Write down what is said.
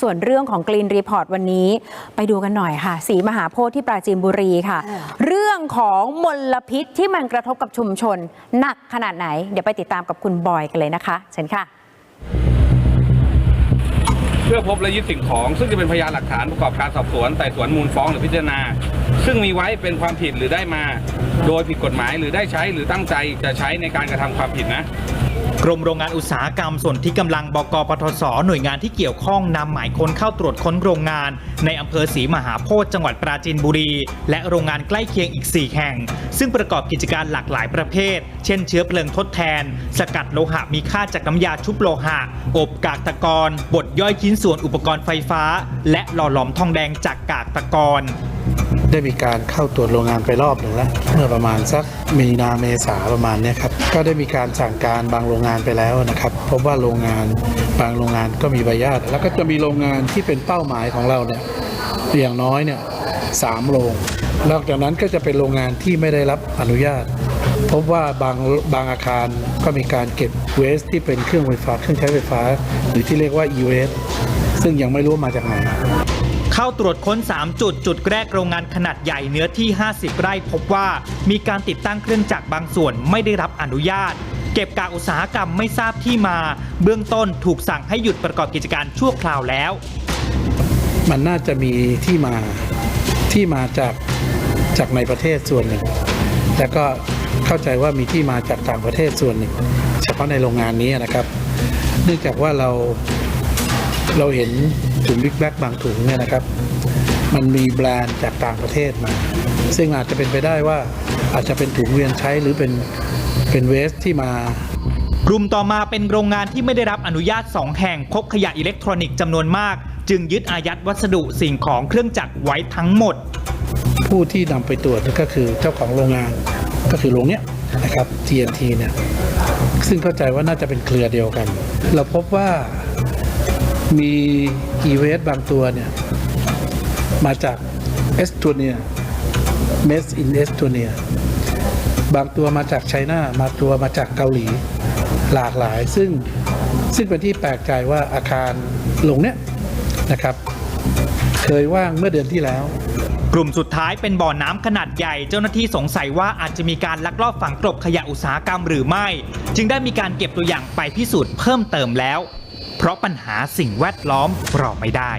ส่วนเรื่องของกรีนรีพอร์ตวันนี้ ไปดูกันหน่อยค่ะ สีมหาโพธิ์ที่ปราจีนบุรีค่ะ เรื่องของมลพิษที่มันกระทบกับชุมชน หนักขนาดไหน เดี๋ยวไปติดตามกับคุณบอยกันเลยนะคะเชิญค่ะเพื่อพบและยึดสิ่งของ ซึ่งจะเป็นพยานหลักฐานประกอบการสอบสวนไต่สวนมูลฟ้องหรือพิจารณา ซึ่งมีไว้เป็นความผิดหรือได้มา โดยผิดกฎหมายหรือได้ใช้หรือตั้งใจจะใช้ในการกระทำความผิดนะ กรมโรงงานอุตสาหกรรมส่วนที่กำลังบกปทศหน่วยงานที่เกี่ยวข้องนำหมายค้นเข้าตรวจค้นโรงงาน ในอำเภอศรีมหาโพธิจังหวัดปราจีนบุรี และโรงงานใกล้เคียงอีก 4 แห่ง ซึ่งประกอบกิจการหลากหลายประเภท เช่นเชื้อเพลิงทดแทน สกัดโลหะมีค่าจากน้ำยาชุบโลหะ อบกากตะกอนบดย่อยชิ้นส่วนอุปกรณ์ไฟฟ้า และหล่อหลอมทองแดงจากกากตะกอน ได้มีการเข้าตรวจโรงงานไปรอบหนึ่งแล้ว เมื่อประมาณสักมีนาเมษาประมาณเนี้ยครับก็ได้มีการสั่งการบางโรงงานไปแล้วนะครับพบว่าโรงงานบางโรงงานก็มีใบอนุญาตแล้วก็จะมีโรงงานที่เป็นเป้าหมายของเราเนี่ยอย่างน้อยเนี่ยสามโรงนอกจากนั้นก็จะเป็นโรงงานที่ไม่ได้รับอนุญาต พบว่าบางบางอาคารก็มีการเก็บเวสที่เป็นเครื่องไฟฟ้าเครื่องใช้ไฟฟ้า หรือที่เรียกว่า e w a s ซึ่งยังไม่รู้ว่ามาจากไหน เข้าตรวจค้น 3 จุด จุดแรกโรงงานขนาดใหญ่เนื้อที่ 50 ไร่พบว่ามีการติดตั้งเครื่องจักรบางส่วนไม่ได้รับอนุญาต เก็บกากอุตสาหกรรมไม่ทราบที่มา เบื้องต้นถูกสั่งให้หยุดประกอบกิจการชั่วคราวแล้ว มันน่าจะมีที่มาที่มาจากจากในประเทศส่วนหนึ่งแล้วก็เข้าใจว่ามีที่มาจากต่างประเทศส่วนหนึ่ง เฉพาะในโรงงานนี้นะครับ เนื่องจากว่าเรา เราเห็นถุงบิ๊กแบ็กบางถุงเนี่ยนะครับ มันมีแบรนด์จากต่างประเทศมา ซึ่งอาจจะเป็นไปได้ว่าอาจจะเป็นถุงเวียนใช้หรือเป็นเป็นเวสที่มากลุ่มต่อมาเป็นโรงงานที่ไม่ได้รับอนุญาต 2 แห่งพบขยะอิเล็กทรอนิกส์จำนวนมาก จึงยึดอายัดวัสดุสิ่งของเครื่องจักรไว้ทั้งหมด ผู้ที่นำไปตรวจก็คือเจ้าของโรงงานก็คือโรงเนี้ยนะครับ TNT เนี่ยซึ่งเข้าใจว่าน่าจะเป็นเครือเดียวกัน เราพบว่า มีอีเวสบางตัวเนี่ย มาจากเอสโตเนียเมสอินเอสโตเนียบางตัวมาจากไชน่ามาตัวมาจากเกาหลีหลากหลาย ซึ่งซึ่งเป็นที่แปลกใจว่าอาคารโรงเนี้ยนะครับ เคยว่างเมื่อเดือนที่แล้วกลุ่มสุดท้ายเป็นบ่อน้ำขนาดใหญ่ เจ้าหน้าที่สงสัยว่าอาจจะมีการลักลอบฝังกลบขยะอุตสาหกรรมหรือไม่ จึงได้มีการเก็บตัวอย่างไปพิสูจน์เพิ่มเติมแล้ว เพราะปัญหาสิ่งแวดล้อมรอไม่ได้